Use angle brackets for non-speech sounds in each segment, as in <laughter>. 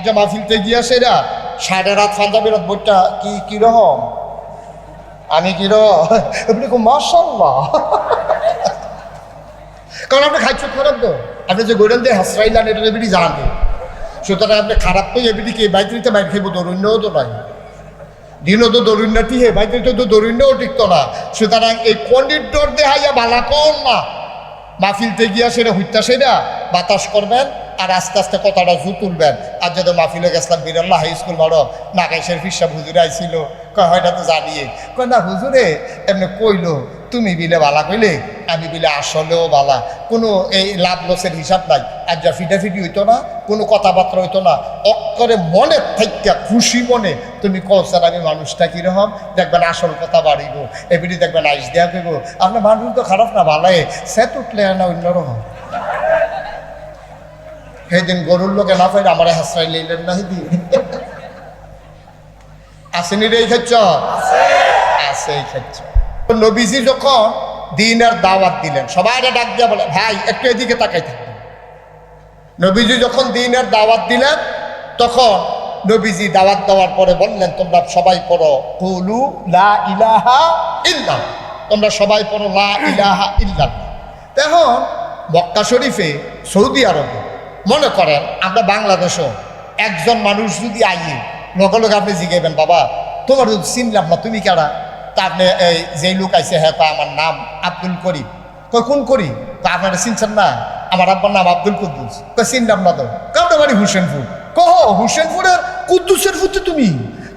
যে মাহফিলতে গিয়া সেরা সাড়ে রাত ফান্দাবিরত বইটা কি কীরকম আমি কীরকম <laughs> মাসাল্লাহ <laughs> কারণ আপনি খাইছ খারাপ তো। আপনি যে গোড়াল দিয়ে হাসরাইলান, এটা এবিটি জানেন সুতরাং আপনি খারাপ তো এবিটি কি? বাইতে বাইর খাইব দরুণ্যও তো নাই। দিনও তো দরুণ্যটি হে বাইতে তো দরুণ্যও টিকতো না। সুতরাং এই কন্ডির ডর দেহাইয়া বালা কম না? মাহফিলতে গিয়া সেটা হইতা সেটা বাতাস করবেন আর আস্তে আস্তে কথাটা জু তুলবেন। আর যদি মাহফিলে গেছিলাম বিরল্লা হাই স্কুল মারো নাগাইশের ফিসা হুজুরে আইছিল। কয় হয়টা তো জানিয়ে কয়, না হুজুরে, এমনি কইলো, তুমি বিলে ভালা কইলে আমি বিলে আসলেও বালা। কোনো এই লাভ লসের হিসাব নাই। আর যা ফিটাফিটি হইতো না কোনো কথাবার্তা হইতো না। অক্ষরে মনে থাইকা খুশি মনে তুমি কৌশল আমি মানুষটা কীরকম? দেখবেন আসল কথা বাড়িব। এবিটি দেখবেন আইস দেয়া কইব আপনার মানুষ তো খারাপ না ভালাই সে উঠলে না অন্যরকম সেদিন গরুর লোকে না পাইলে আমার হাসরাই লইলেন না হিদি আসেনি রে এই ক্ষেত্র? আছে এই ক্ষেত্র। নবীজি যখন দিনের দাওয়াত দিলেন। সবাই ডাক দিয়া বলে, ভাই, একটু এদিকে তাকাই থাকবেন নবীজি যখন দিনের দাওয়াত দিলেন, তখন নবীজি দাওয়াত দেওয়ার পরে বললেন, তোমরা সবাই পড়ো, কুলু লা ইলাহা ইল্লাহ তোমরা সবাই পড়ো, লা ইলাহা ইল্লাহ এখন মক্কা শরীফে সৌদি আরবে মনে করেন, আমরা বাংলাদেশও একজন মানুষ যদি আইয়ে লগে লগে আপনি জিগাইবেন, বাবা, তোমার চিনলাম না, তুমি কারা? তা আপনি এই যেই লোক আইসে হ্যাঁ কয়, আমার নাম আব্দুল করিম। কয়, কোন করি তা আপনারা চিনছেন না। আমার আব্বার নাম আব্দুল কুদ্দুস। কয়, চিনলাম না তো। কাউটা বাড়ি হুসেনপুর। কহ হুসেনপুরের কুদ্দুসের ফুটে তুমি।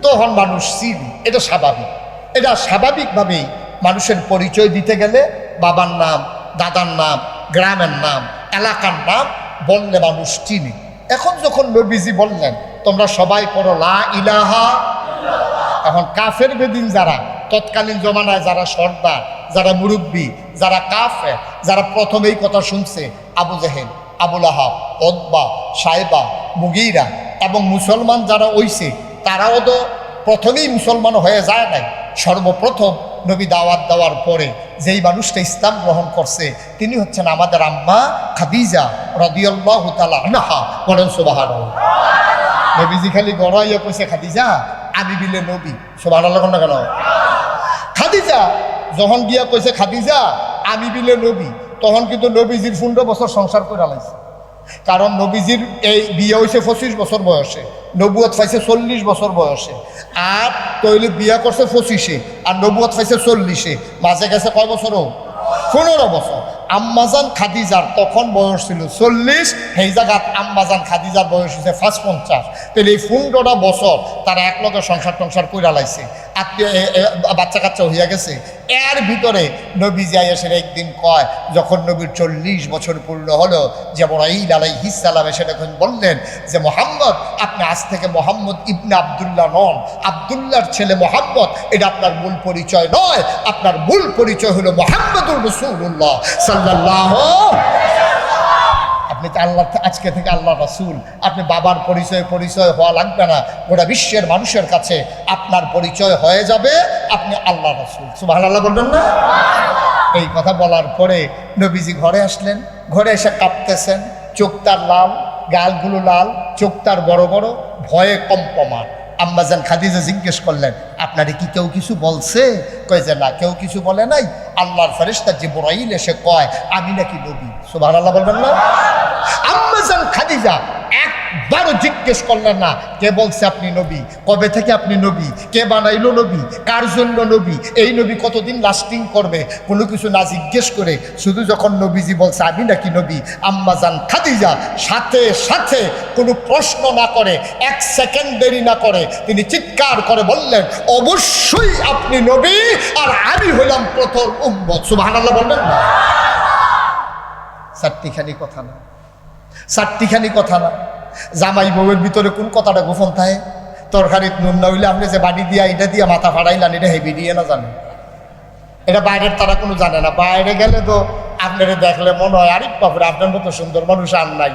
তখন মানুষ চিনি, এটা স্বাভাবিক। এটা স্বাভাবিকভাবেই মানুষের পরিচয় দিতে গেলে বাবার নাম, দাদার নাম, গ্রামের নাম, এলাকার নাম বললে মানুষ চিনি। এখন যখন নবীজি বললেন, তোমরা সবাই পড়ো লা ইলাহা এখন কাফের বেদিন যারা তৎকালীন জমানায় যারা সর্দার যারা মুরব্বী, যারা কাফে যারা প্রথম এই কথা শুনছে, আবু জাহেল আবুল আহাব অদবা সাহেবা মুগিরা এবং মুসলমান যারা ওইছে তারাও তো প্রথমেই মুসলমান হয়ে যায় নাই। সর্বপ্রথম নবী দাওয়াত দেওয়ার পরে যেই মানুষটা ইসলাম গ্রহণ করছে, তিনি হচ্ছেন আমাদের আম্মা খাদিজা রদিয়াল্লাহ বলেন সুবাহার নবীজি খালি গড়াইয়া কইছে, খাদিজা, আমি বিলে নবী। আল্লাহ কেন? খাদিজা। যখন গিয়া কইছে, খাদিজা, আমি বিলে নবী। তখন কিন্তু নবীজির পনেরো বছর সংসার করে আলাইছে কারণ নবীজির এই বিয়ে হয়েছে পঁচিশ বছর বয়সে। নবুয়ত পাইছে চল্লিশ বছর বয়সে। আর তৈলি বিয়া করছে পঁচিশে, আর নবুয়ত পাইছে চল্লিশে। মাঝে গেছে কয় বছরও? পনেরো বছর। আম্মাজান খাদিজার তখন বয়স ছিল চল্লিশ, সেই জায়গাত আম্মাজান খাদিজার বয়স হয়েছে ফার্স্ট পঞ্চাশ তাহলে এই পনেরোটা বছর তারা এক লগে সংসার টংসার কইরা লাইছে। আত্মীয় বাচ্চা কাচ্চা হইয়া গেছে। এর ভিতরে নবী এসে একদিন কয়, যখন নবীর চল্লিশ বছর পূর্ণ হলো, যে বড়াইল আলাইহিসালাম এসে তখন বললেন যে, মোহাম্মদ, আপনি আজ থেকে মোহাম্মদ ইবনে আবদুল্লাহ নন। আবদুল্লাহর ছেলে মোহাম্মদ, এটা আপনার মূল পরিচয় নয়। আপনার মূল পরিচয় হলো মোহাম্মদুর রসুল্লাহ সাল্লাহ আপনি তো আল্লাহ, আজকে থেকে আল্লাহ রাসুল। আপনি বাবার পরিচয় পরিচয় হওয়া লাগবে না। গোটা বিশ্বের মানুষের কাছে আপনার পরিচয় হয়ে যাবে, আপনি আল্লাহ রাসুল। সুবাহ আল্লাহ বলবেন না? এই কথা বলার পরে নবীজি ঘরে আসলেন। ঘরে এসে কাঁপতেছেন। চোখ তার লাল, গালগুলো লাল, চোখ তার বড় বড়, ভয়ে কম্পমান। আম্মাজান খাদিজা জিজ্ঞেস করলেন, আপনারে কি কেউ কিছু বলছে? কয় যে, না, কেউ কিছু বলে নাই। আল্লাহর ফেরেস্তা যে বড়াইল এসে কয়, আমি নাকি নবী। সুবাহ আল্লাহ বলবেন না? আম্মাজান খাদিজা একবারও জিজ্ঞেস করলেন না, কে বলছে আপনি নবী, কবে থেকে আপনি নবী, কে বানাইলো নবী, কার জন্য নবী, এই নবী কতদিন লাস্টিং করবে, কোনো কিছু না জিজ্ঞেস করে শুধু যখন নবীজি বলছে, আমি নাকি নবী? আম্মাজান খাদিজা সাথে সাথে কোনো প্রশ্ন না করে, এক সেকেন্ড দেরি না করে, তিনি চিৎকার করে বললেন, অবশ্যই আপনি নবী আর আমি হইলাম প্রথম উম্মত। সুবহানাল্লাহ বললেন না? চারটিখানি কথা না। চারটিখানি কথা না। জামাই বউয়ের ভিতরে কোন কথাটা গোপন থাকে? তরকারিত নুন না হইলে আপনি যে বাড়ি দিয়া এটা দিয়া মাথা ফাড়াইলান, এটা হেভি দিয়ে না জানে এটা বাইরের তারা কোনো জানে না। বাইরে গেলে তো আপনারা দেখলে মনে হয়, আরে বাপরে, আপনার মতো সুন্দর মানুষ আর নাই।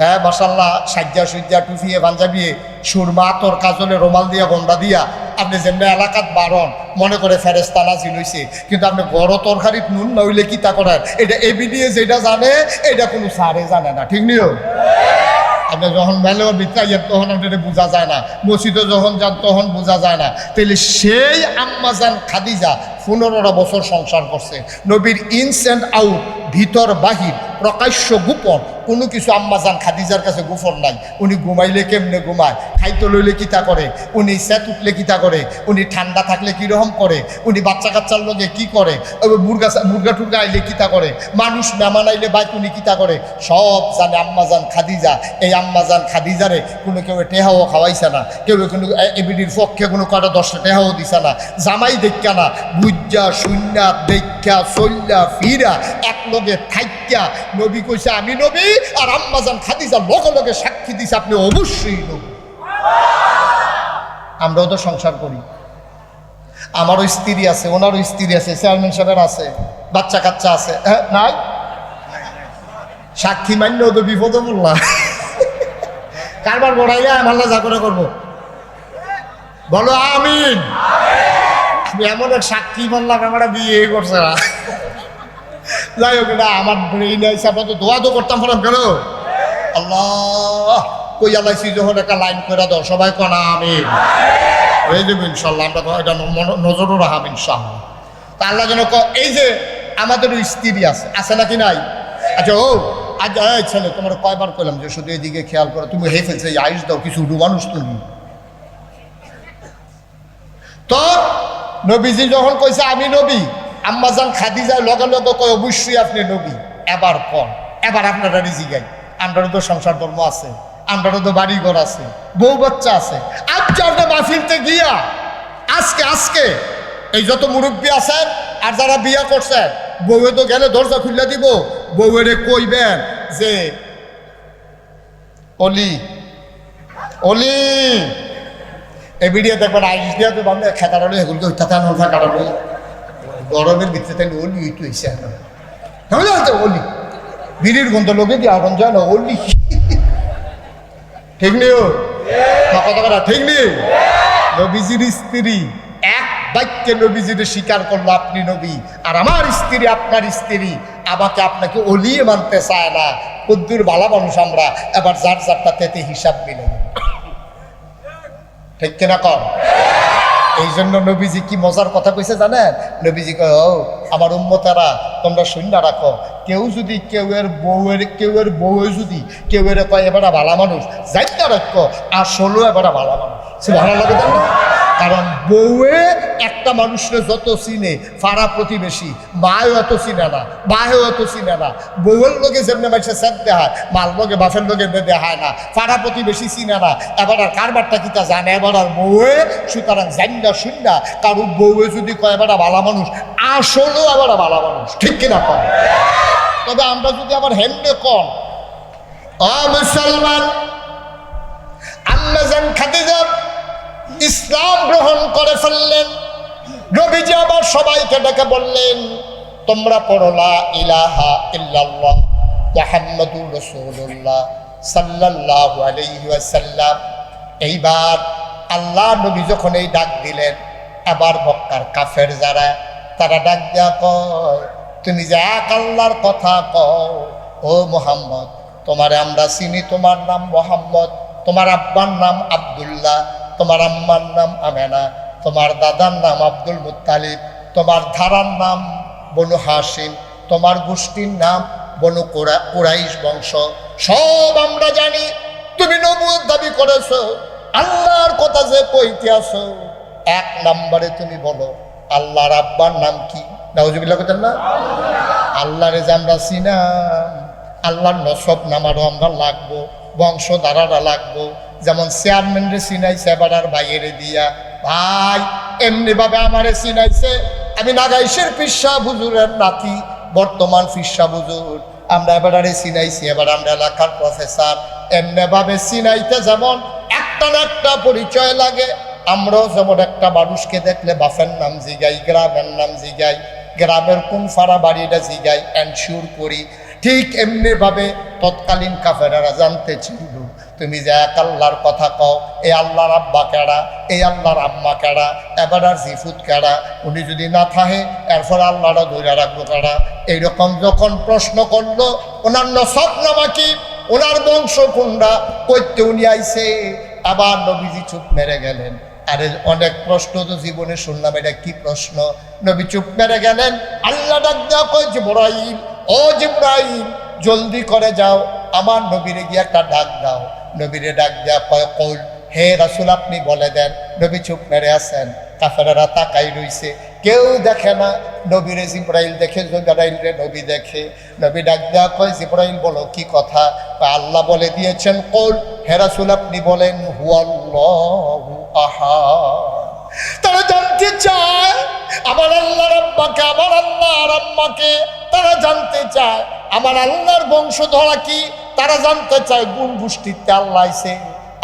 হ্যাঁ মাসাল্লাহ সাজ্জা সুজ্জা টুফিয়ে পাঞ্জাবিয়ে সুরমা, তোর কাজলে রোমাল দিয়া গন্ডা দিয়া আপনি যেমনি এলাকাত বারণ, মনে করে ফেরেস তালাজি লইছে কিন্তু আপনি বড় তরকারিত নুন নইলে কি তা করার এটা এবিডিএ যেটা জানে, এটা কোনো সারে জানে না, ঠিক নিও আপনি যখন মেলেও বিতাইয়ের তখন আপনার বোঝা যায় না, মসজিদে যখন যান তখন বোঝা যায় না। তাহলে সেই আম্মাজান খাদিজা পনেরোটা বছর সংসার করছে নবীর ইনস অ্যান্ড আউট ভিতর বাহির প্রকাশ্য গোপন কোনো কিছু আম্মাজান খাদিজার কাছে গোপন নাই উনি ঘুমাইলে কেমনে ঘুমায় খাইতে লইলে কিতা করে উনি স্যাত উঠলে কিতা করে উনি ঠান্ডা থাকলে কীরকম করে উনি বাচ্চা কাচ্চার লগে কি করে মুরগা মুরগা টুরগা আইলে কিতা করে মানুষ মেহমান আইলে বাইক উনি কিতা করে সব জানে আম্মাজান খাদিজা এই আম্মাজান খাদিজারে কোনো কেউ টেহাও খাওয়াইছে না কেউ কোনো এবিডির পক্ষে কোনো কটা দশটা টেহাও দিছে না জামাই দেখা না বুজ্জা শূন্যা দেখা চল্যা ফিরা এক লগে থাইকা নবী কইছে, আমি নবী আর আম্মাজান খাদিজা লগে লগে সাক্ষী দিছে, আপনি অবশ্যই নবী। আমরাও তো সংসার করি। আমারও স্ত্রী আছে, ওনারও স্ত্রী আছে, চেয়ারম্যান সাহেবের আছে, বাচ্চা কাচ্চা আছে। হ্যাঁ নাই? সাক্ষী মান্য তো বিপদ বললাম কারবার বড়াইলে আমার যা করে করব। বলো, আমিন। তুমি এমন এক সাক্ষী বললাম আমরা বিয়ে করছে না। যাই হোক না আমার ব্রেইন হিসাবে তো দোয়া তো করতাম ফলাম কেন? আল্লাহ, কই আলাইছি যখন একটা লাইন করে দাও, সবাই কনা আমিন। হয়ে যাবে ইনশাল্লাহ, আমরা এটা নজরও রাখাম ইনশাল্লাহ। তা আল্লাহ যেন এই যে আমাদেরও স্ত্রী আছে আছে নাকি নাই? আচ্ছা ও, আজ ছেলে, তোমার কয়বার করলাম যে শুধু এদিকে খেয়াল করো, তুমি হে ফেলছে আয়ুষ দাও, কিছু উডু মানুষ তুমি। তো নবীজি যখন কইছে, আমি নবী, আম্মাজান খাদিজার লগে লগে কয়, অবশ্যই আপনি নবী। এবার কন, এবার আপনারা রিজি গাই। আমরারও তো সংসার ধর্ম আছে, আমরারও তো বাড়ি ঘর আছে, বউ বাচ্চা আছে। আজকে আপনি মাহফিলতে গিয়া আজকে আজকে এই যত মুরব্বী আছেন আর যারা বিয়া করছেন, বউয়ে তো গেলে দরজা খুলে দিব। বউয়েরে কইবেন যে, অলি অলি এই ভিডিও দেখবেন, আইস দিয়া তো বাংলা খেতাড়ালো এগুলোকে হইতাতে নলফা কাটালো গরমের ভিতরে তাই ওলি হইতে হইছে তাহলে হয়তো ওলি বিড়ির গন্ধ লোকে দিয়ে আগুন যায় না ওলি ঠিক নেই কথা ঠিক নেই? নবীজির স্ত্রী, এক বাক্যে নবীজির স্বীকার করল আপনি নবী। আর আমার স্ত্রী, আপনার স্ত্রী, আমাকে আপনাকে অলিয়ে মানতে চায় না। কদ্দুর বালা মানুষ আমরা, এবার যার যারটা তেতে হিসাব মিলে। ঠিক কিনা কর এই জন্য নবীজি কি মজার কথা কইছে জানেন? নবীজি কয়, ও, আমার উম্মতারা, তোমরা শূন্য রাখো। কেউ যদি কেউ এর বউয়ের এর বউয়ে যদি কেউ এর কয়, এবারে ভালা মানুষ, যাইতে রাখো। আসলেও এবারে ভালা মানুষ। সে ভালো লাগে না? কারণ বউয়ে একটা মানুষের যত চিনে, ফাড়া প্রতিবেশী, মায়ও এত চিনে না, বাহেও এত চিনে না। বউয়ের লোকে যেমনি মানুষের সেট দেখায় মাল লোকে বাফের লোকে দেখায় না, ফাড়া প্রতিবেশী চিনে না। এবার আর কারবারটা কিতা জানে? এবার আর বউয়ে, সুতরাং জান্না শুননা কারণ বউয়ে যদি কয় এবার ভালা মানুষ, আসলেও আবার ভালা মানুষ, ঠিক কিনা কয় তবে আমরা যদি আবার হেমনে কন অ ইসলাম গ্রহণ করে ফেললেন। নবীজি আবার সবাইকে ডেকে বললেন, তোমরা পড়লা ইলাহা ইল্লাল্লাহ, মুহাম্মাদুর রাসূলুল্লাহ সাল্লাল্লাহু আলাইহি ওয়াসাল্লাম। এইবার আল্লাহ নবী যখন এই ডাক দিলেন, আবার মক্কার কাফের যারা, তারা ডাক দেয়া কয়, তুমি যে এক আল্লাহর কথা কও, ও মোহাম্মদ, তোমারে আমরা চিনি, তোমার নাম মোহাম্মদ, তোমার আব্বার নাম আব্দুল্লাহ তোমার আম্মার নাম আমেনা, তোমার দাদার নাম আব্দুল মুত্তালিব, তোমার ধারার নাম বনু হাসিম তোমার গোষ্ঠীর নাম বনু কোরা, কোরাইশ বংশ। সব আমরা জানি, তুমি নবুয়ত দাবি করেছ, আল্লাহর কথা যে কইতে আসো এক নম্বরে তুমি বলো, আল্লাহর আব্বার নাম কি? নাউজুবিল্লাহ কথা না? আল্লাহরে যে আমরা চিনাম, আল্লাহর নসব নামারও আমরা লাগবো, বংশধারারা লাগবো। যেমন চেয়ারম্যানরে চিনাইছে আর বাইরে দিয়া, ভাই, এমনি ভাবে আমারে চিনাইছে। আমি নাগাইশের পিসা বুজুরের নাতি, বর্তমান ফিসা বুজুর আমরা এবারে চিনাইছি, এবার আমরা এলাকার প্রফেসর। এমনি ভাবে চিনাইতে যেমন একটা না একটা পরিচয় লাগে। আমরাও যেমন একটা মানুষকে দেখলে বাফের নাম জিগাই, গ্রামের নাম জিগাই, গ্রামের কোন ফাড়া বাড়িটা জিগাই এনশিওর করি। ঠিক এমনি ভাবে তৎকালীন কাফেরারা জানতে ছিল তুমি যে এক আল্লাহর কথা কও এই আল্লাহর আব্বা কেডা এই আল্লাহর আম্মা কেডা, এবার আর জিফুত কেডা, উনি যদি না থাহে, এরপর আল্লাহরা ধরে রাখব কেডা? এইরকম যখন প্রশ্ন করল, ওনার নসব নামা কি ওনার বংশ কোনটা করতে উনি আইসে আবার নবীজি চুপ মেরে গেলেন। আরে অনেক প্রশ্ন তো জীবনে শুনলাম, এটা কি প্রশ্ন? নবী চুপ মেরে গেলেন, আল্লাহ ডাক দেওয়া কয়, জিব্রাইল, ও জিব্রাইল, জলদি করে যাও, আমার নবীরে গিয়ে একটা ডাক দাও। নবীরে ডাক দেওয়া কৌল, হে রাসুল, আপনি বলে দেন, নবী চুপ মেরে আছেন, কাফেরারা তাকাই রইছে। কেউ দেখে না, নবীরে জিব্রাইল দেখে জিব্রাইল রে নবী দেখে। নবী ডাক দেওয়া কয়, জিব্রাইল বলো, কি কথা? আল্লাহ বলে দিয়েছেন, কৌল, হে রাসুল, আপনি বলেন, হুয়াল্লাহু আহাদ। তারা জানতে চায়, আমার আল্লাহর আব্বাকে, আমার আল্লাহর আম্মাকে তারা জানতে চায়, আমার আল্লাহর বংশধরা কি? তারা জানতে চায়, গুণ গোষ্ঠীতে আল্লাহ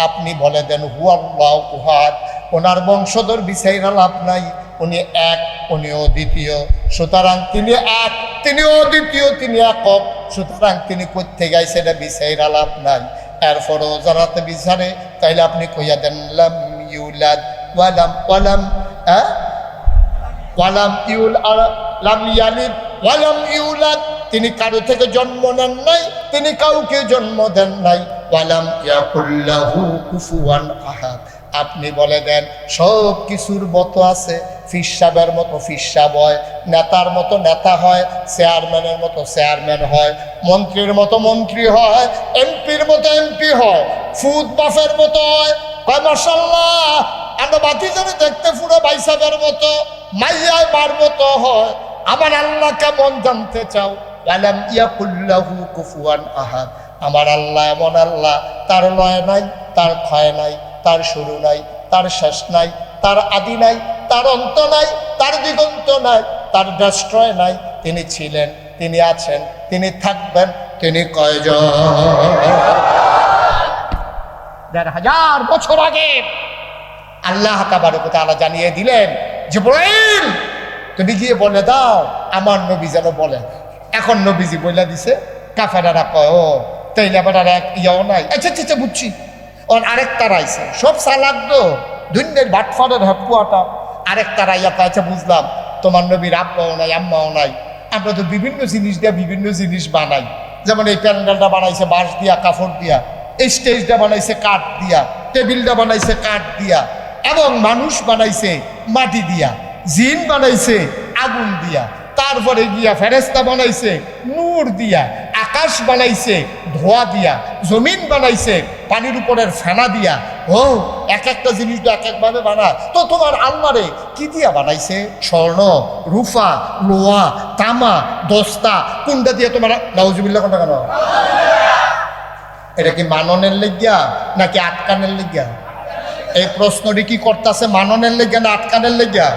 আপনি বলে দেন, হু, আল্লাহ উহাদ ওনার বংশধর বিচাইরা লাভ নাই। উনি এক উনি অদ্বিতীয় সুতরাং তিনি এক তিনি অদ্বিতীয় তিনি একক। সুতরাং তিনি করতে গাইছে এটা বিচাইরা লাভ নাই। এরপরও যারাতে বিচারে, তাইলে আপনি কইয়া দেন, লাম ইউলাদ ওয়ালাম ওয়ালাম হ্যাঁ ওয়ালাম ইউল লাম ইয়ালিদ ওয়ালাম ইউলাদ, তিনি কারও থেকে জন্ম নেন নাই, তিনি কাউকে জন্ম দেন নাই। ওয়ালাম ইয়াকুল্লাহু কুফুয়ান আহাদ। আপনি বলে দেন, সব কিছুর মতো আছে ফিসাবের মতো ফিসাব হয় নেতার মতো নেতা হয়, চেয়ারম্যানের মতো চেয়ারম্যান হয়, মন্ত্রীর মতো মন্ত্রী হয়, এমপির মতো এমপি হয়, ফুদ বাফের মতো হয়। কয় মাসাল্লাহ আমরা বাতি ধরে দেখতে পুরো বাইসাবের মতো, মাইয়ায় মার মতো হয়। আমার আল্লাহ কেমন জানতে চাও? আলাম ইয়াকুল্লাহু কুফুয়ান আহাদ। আমার আল্লাহ এমন আল্লাহ, তার লয় নাই, তার ক্ষয় নাই, তার শুরু নাই, তার শেষ নাই, তার আদি নাই, তার অন্ত নাই, তার দিগন্ত নাই, তার ডাস্ট্রয় নাই। তিনি ছিলেন, তিনি আছেন, তিনি থাকবেন, তিনি কয়জন? হাজার বছর আগে আল্লাহ তালা জানিয়ে দিলেন, জিব্রাইল তুমি গিয়ে বলে দাও আমার নবী যেন বলে। এখন নবীজি বইলা দিছে কাফেরারা কয় ও তাইলে আবার আর এক ইয়াও নাই। আচ্ছা আচ্ছা আচ্ছা, বুঝছি। ওর আরেক তারা আইছে। সব সালাদ তো দুনিয়ার বাটফারের হেপুয়াটা আরেক তারা ইয়া কয়, আচ্ছা বুঝলাম তোমার নবীর আব্বাও নাই আম্মাও নাই। আমরা তো বিভিন্ন জিনিস দিয়ে বিভিন্ন জিনিস বানাই। যেমন এই প্যান্ডেলটা বানাইছে বাঁশ দিয়া কাপড় দিয়া। এই স্টেজটা বানাইছে কাঠ দিয়া। টেবিলটা বানাইছে কাঠ দিয়া। এবং মানুষ বানাইছে মাটি দিয়া। জিন বানাইছে, আগুন দিয়া। তারপরে গিয়া ফেরেস্তা বানাইছে, নূর দিয়া। আকাশ বানাইছে, ধোয়া দিয়া। জমিন বানাইছে, পানির উপরের ফেনা দিয়া। ও, এক একটা জিনিস এক একভাবে বানায়। তো তোমার আলমারে কি দিয়া বানাইছে? স্বর্ণ রূফা লোহা, তামা, দস্তা, কোনটা দিয়া তোমার নাউজুবিল্লা কোনটা কেন? এটা কি মাননের লেগিয়া নাকি আটকানের লেগিয়া? এই প্রশ্নটি কি করতেছে মাননের লেগে না আটকানের লেগিয়া?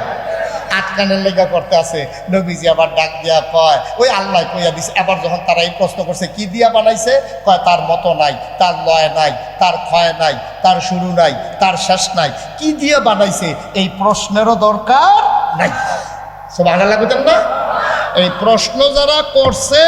আটকানের লেগা করতে আছে। নবীজি আবার ডাক দিয়া কয়, ওই আল্লাহ কইয়া দিছে। এবার যখন তারা এই প্রশ্ন করছে, কি দিয়া বানাইছে? কয়, তার মতো নাই, তার লয় নাই, তার ক্ষয় নাই, তার শুরু নাই, তার শেষ নাই। কি দিয়ে বানাইছে? এই প্রশ্নেরও দরকার নাই। সব আল্লাহ বুঝেন না? এই প্রশ্ন যারা করছে,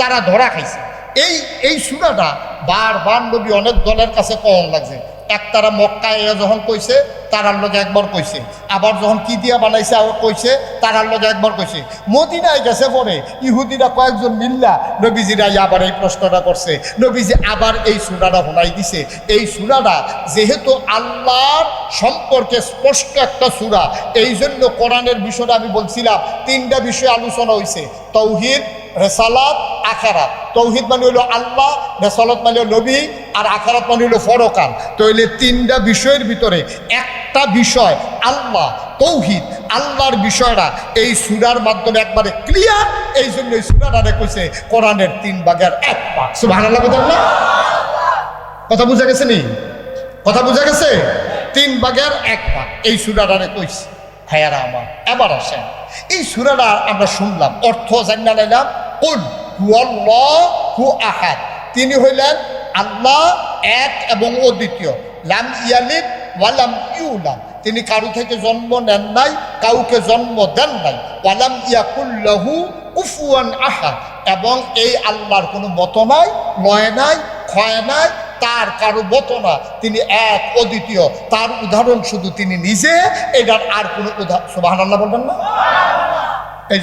তারা ধরা খাইছে। এই এই সুরাটা বারবার নবী অনেক দলের কাছে কম লাগছে। এক তারা মক্কায় এ যখন কইছে তারার লগে একবার কইছে। আবার যখন কি দিয়া বানাইছে, আবার কইছে তারার লগে একবার কইছে। মদিনায় গেছে পরে ইহুদিরা কয়েকজন মিল্লা নবীজিরা আবার এই প্রশ্নটা করছে। নবীজি আবার এই সুরাটা শোনাই দিছে। এই সুরাটা যেহেতু আল্লাহর সম্পর্কে স্পষ্ট একটা সুরা এই জন্য কোরআনের বিষয়টা আমি বলছিলাম, তিনটা বিষয় আলোচনা হয়েছে তৌহিদ, রেসালাত আখারাত। তৌহিদ মানে হলো আল্লাহ রেসালত মানে নবী, আর আখারাত মানে হলো ফরকান তৈলে তিনটা বিষয়ের ভিতরে একটা বিষয় আল্লাহ, তৌহিদ, আল্লাহর বিষয়টা এই সুরার মাধ্যমে একবারে ক্লিয়ার এই জন্য এই সুরাটা কইছে কোরআনের তিন ভাগের এক ভাগ। সুবাহ কথা বুঝা গেছে নি? কথা বুঝা গেছে? তিন ভাগের এক ভাগ। এই সুরাটারে কইছে ভাইয়ারা আমার, এবার আসেন। এই সুরাটা আমরা শুনলাম। অর্থ জানা লাইলাম। কুল। হু আহাদ। তিনি হইলেন আল্লাহ এক এবং অদ্বিতীয়। লাম ইয়ালিদ ওয়ালাম ইউলাম তিনি কারু থেকে জন্ম নেন নাই, কাউকে জন্ম দেন নাই। ওয়ালাম ইয়াকুল্লাহু কুফুয়ান আহাদ। এবং এই আল্লাহর কোনো মত নাই লয় নাই, ক্ষয় নাই, তার কারও মতো না। তিনি এক, অদ্বিতীয়। তার উদাহরণ শুধু তিনি নিজে, এটার আর কোনো উদাহরণ সুবাহ আল্লাহ বলবেন না?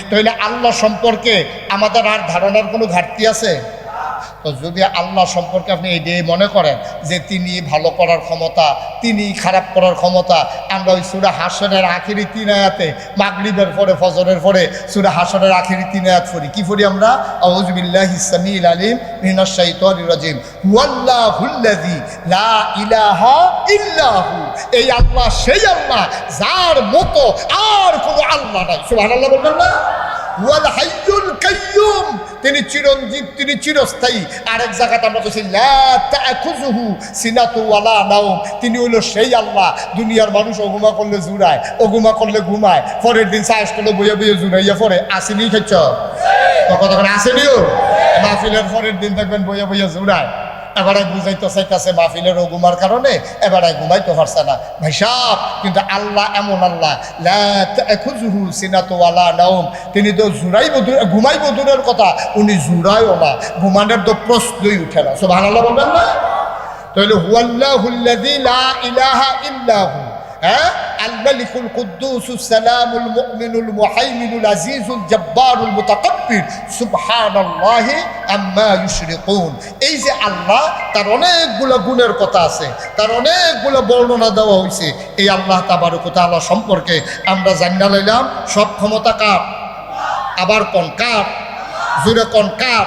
তাহলে আল্লাহ সম্পর্কে আমাদের আর ধারণার কোনো ঘাটতি আছে? তো যদি আল্লাহ সম্পর্কে আপনি দিয়ে মনে করেন যে তিনি ভালো করার ক্ষমতা, তিনি খারাপ করার ক্ষমতা, আমরা ওই সুরা হাসনের আখিরি তিন মাগরিবের পরে, ফজরের পরে সুরা হাসনের আখিরি তিন আয়াত পড়ি। কি পড়ি আমরা? আউজবিল্লাহ ইসলামিল আলিম মিনাশ শাইতানির লা ইলাহা ইল্লাহু। এই আল্লাহ সেই আল্লাহ, যার মতো আর কোনো আল্লাহ নাই। সুবহানাল্লাহ বলবেন না? তিনি চিরঞ্জীব, তিনি চিরস্থায়ী। আরেক আমরা তিনি হলো সেই আল্লাহ। দুনিয়ার মানুষ অগুমা করলে জুড়ায় অগুমা করলে ঘুমায়। পরের দিন সাহস করলে বইয়ে জুড়াইয়া পরে আসেনি খেচ্ছ? কতক্ষণ আসেনিও? মাহফিলের পরের দিন দেখবেন বইয়ে বইয়ে জুড়ায়। এবারে বুঝাইতে চাইতেছে মাহফিলের অগুমার কারণে, এবারে ঘুমাইতে পারছে না। ভাই সাহ, কিন্তু আল্লাহ এমন আল্লাহ, লা তাখুযুহু সিনাতু ওয়ালা নাওম। তিনি তো জুড়াইব ঘুমাইব দূরের কথা, উনি জুড়াইও না। ঘুমানোর তো প্রশ্নই উঠে না। সুবহানাল্লাহ বলবেন না? তাহলে হুয়াল্লাহুল্লাযী লা ইলাহা ইল্লাহু হ্যাঁ? আল মালিকুল কুদ্দুসুস সালামুল মুমিনুল মুহাইমিনুল আজিজুল জব্বারুল মুতাকাব্বির। সুবহানাল্লাহি আম্মা ইউশরিকুন। এই যে আল্লাহ, তার অনেকগুলো গুণের কথা আছে, তার অনেকগুলো বর্ণনা দেওয়া হয়েছে এই আল্লাহ তাবারক তাআলা সম্পর্কে আমরা জানিনা লইলাম, সব ক্ষমতা কার? আবার কোন কার? জুড়ে কোন কার?